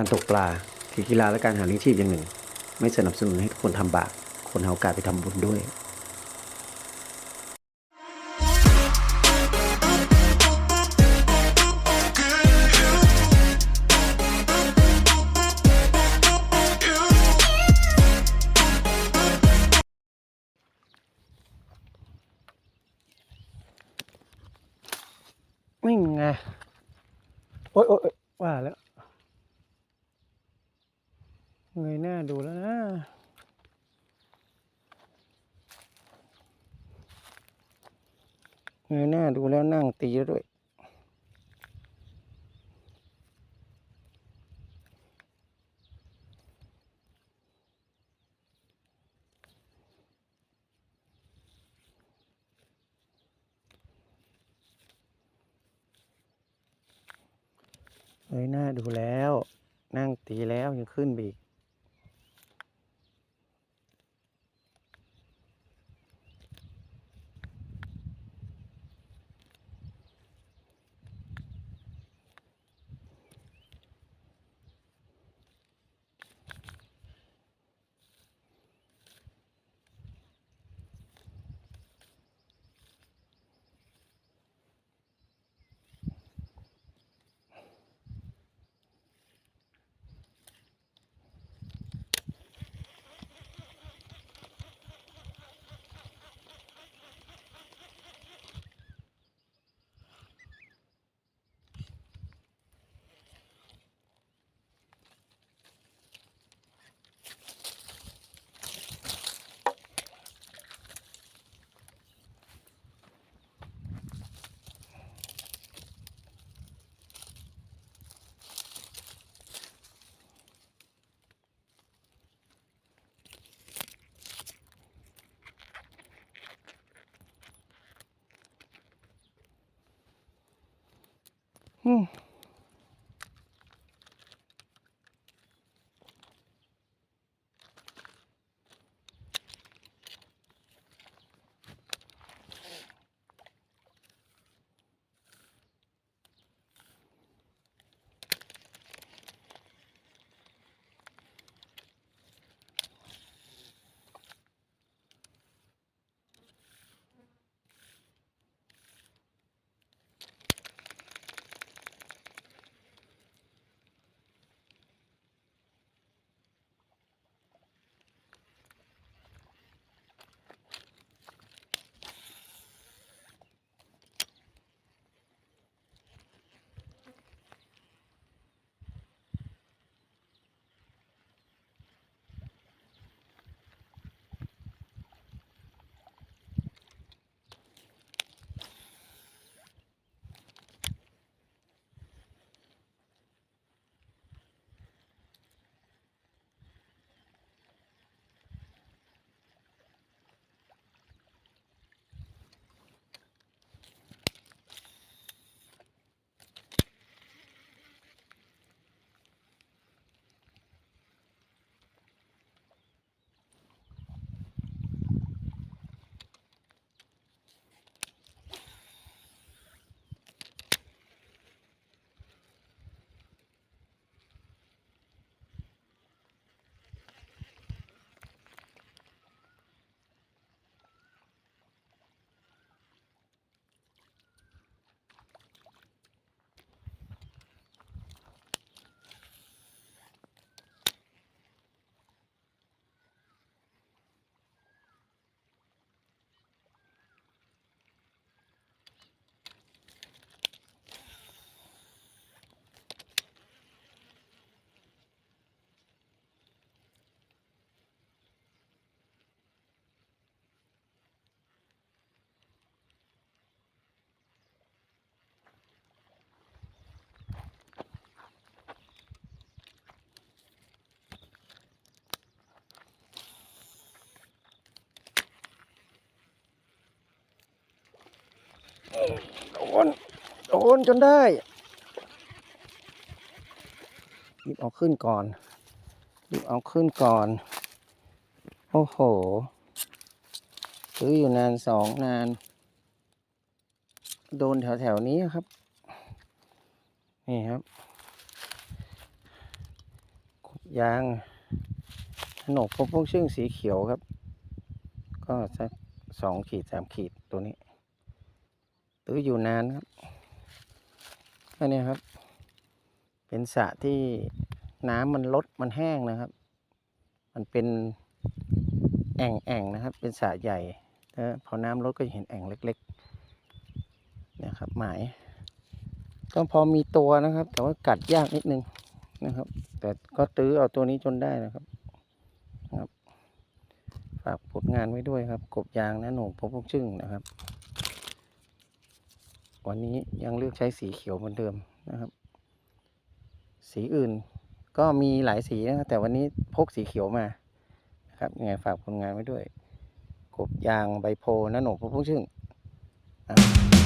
การตกปลาคือกีฬาและการหาเลี้ยงชีพอย่างหนึ่ง ไม่สนับสนุนให้ทุกคนทำบาปคนหาโอกาสไปทำบุญด้วยไม่ไงโอ๊ยโอ๊ยว่าแล้ว เงยหน้าดูแล้วนะเงยหน้าดูแล้วนั่งตีแล้วด้วย เงยหน้าดูแล้ว นั่งตีแล้วยังขึ้นไปอีก อื นโดนจนได้รีบเอาขึ้นก่อนรีบเอาขึ้นก่อน โอ้โหซื้ออยู่นานสองนาน โดนแถวแถวนี้ครับ นี่ครับยางขนกพบพวกชื่งสีเขียวครับ ก็สักสองขีดสามขีดตัวนี้ ตื้ออยู่นานครับอันนี้ครับ เป็นสระที่น้ำมันลดมันแห้งนะครับ มันเป็นแอ่งแอ่งนะครับ เป็นสระใหญ่พอน้ำลดก็จะเห็นแอ่งเล็กๆนะครับหมายก็พอมีตัวนะครับ แต่ว่ากัดยากนิดนึงนะครับ แต่ก็ตื้อเอาตัวนี้จนได้นะครับครับ ฝากผลงานไว้ด้วยครับ กบยางนะหนูพบพวกชึ่งนะครับ วันนี้ยังเลือกใช้สีเขียวเหมือนเดิมนะครับ สีอื่นก็มีหลายสีนะแต่วันนี้พกสีเขียวมานะครับยังไงฝากผลงานไว้ด้วย กบยางใบโพนะหนูพบพวกชึ่งอะ